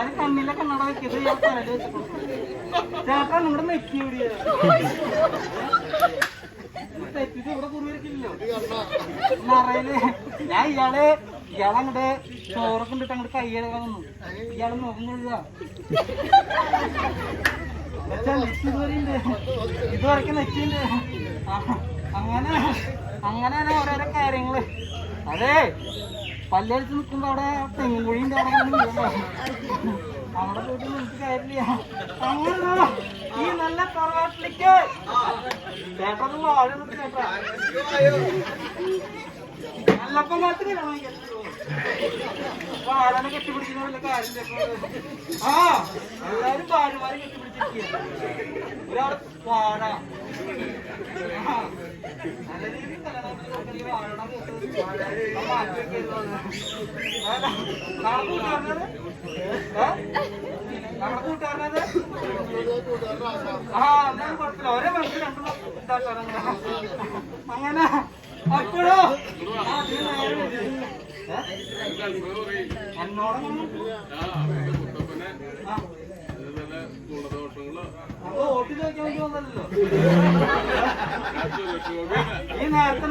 എല്ലാരും കണ്ണിലെ കണ്ണട വെക്കത് ഞാൻ തലയിൽ വെച്ചിട്ടുണ്ട് ചേട്ടാ നിങ്ങളുടെ നെക്കി എവിടെയാ? തെറ്റിട്ട് ഇവിടെ കുറിയിരിക്കില്ലല്ലോ നിറയിൽ ഞാൻ ഇയാൾ ഇയാളങ്ങട് ചോറൊക്കെ ഇട്ടിട്ട് അങ്ങോട്ട് കൈ കഴുകാൻ വന്നു. ഇയാൾ മുഖം കഴുകുക എന്നുവെച്ചാ നെറ്റി ഇതുവരെ ഉണ്ട് ഇതുവരെയൊക്കെ നെറ്റിണ്ട് അങ്ങനെ അങ്ങനെയാണ് ഓരോരോ കാര്യങ്ങൾ. അതെ പല്ലടിച്ച് നിൽക്കുമ്പോ അവിടെ തെങ്ങും അവിടെ കാര്യമില്ല അങ്ങനെ ഈ നല്ല തറവാട്ടിലേക്ക്. ചേട്ടത് വാഴ ചേട്ടാ നല്ലപ്പം കാലത്തിന് വാഴനെ കെട്ടിപ്പിടിക്കുന്ന കാര്യം. ആ എല്ലാരും ഭാര്യമാരെ കെട്ടിപ്പിടിച്ചിരിക്കുക ഒരാൾ വാഴ. ആ, നല്ല രീതിയിൽ കല്യാണം കഴിച്ച് കൊടുക്കണം. ആ എന്നാലും കുഴപ്പമില്ല ഒരേ മനസ്സിൽ രണ്ടു അങ്ങനെ. അപ്പോഴോ? ആ അപ്പൊ വോട്ട് ചോദിക്കാൻ വേണ്ടി വന്നല്ലോ ഈ നേരത്തെ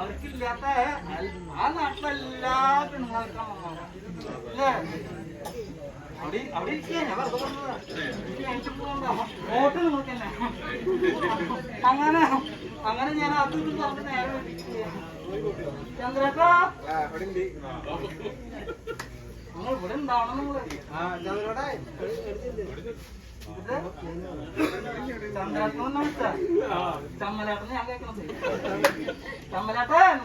അവർക്കില്ലാത്ത ആ അല്ലേ അവിടെ അവിടെ ഞാൻ വെറുതെ. വോട്ട് അങ്ങനെ അങ്ങനെ ഞാൻ അത് ഇത് പറഞ്ഞ് നേരെ വിളിക്കുക. ചന്ദ്രേട്ടാ. നമ്മൾ ഇവിടെ ഉണ്ടാവണം നിങ്ങൾ ചന്ദ്രേട്ടൻ നമസ്കാരം. ചമ്മലേട്ടൻ ഞാൻ കേൾക്കണത്. ചമ്മലേട്ടൻ